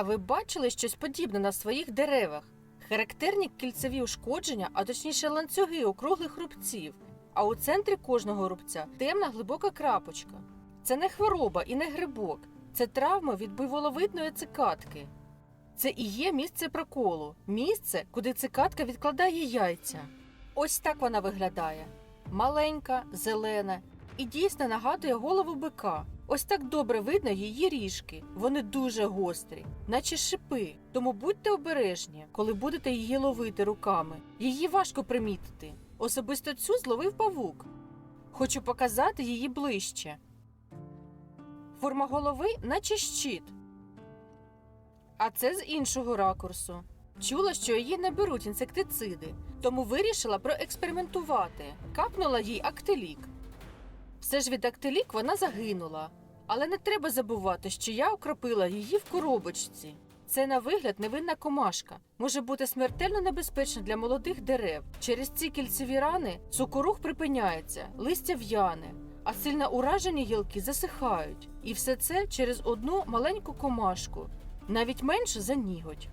А ви бачили щось подібне на своїх деревах? Характерні кільцеві ушкодження, а точніше ланцюги округлих рубців. А у центрі кожного рубця темна глибока крапочка. Це не хвороба і не грибок, це травма від буйволовидної цикатки. Це і є місце проколу, місце, куди цикатка відкладає яйця. Ось так вона виглядає: маленька, зелена і дійсно нагадує голову бика. Ось так добре видно її ріжки. Вони дуже гострі, наче шипи. Тому будьте обережні, коли будете її ловити руками. Її важко примітити. Особисто цю зловив павук. Хочу показати її ближче. Форма голови, наче щит. А це з іншого ракурсу. Чула, що її не беруть інсектициди, тому вирішила проекспериментувати. Капнула їй актилік. Все ж від актилік вона загинула. Але не треба забувати, що я окропила її в коробочці. Це на вигляд невинна комашка, може бути смертельно небезпечна для молодих дерев. Через ці кільцеві рани сокорух припиняється, листя в'яне, а сильно уражені гілки засихають. І все це через одну маленьку комашку, навіть менше за ніготь.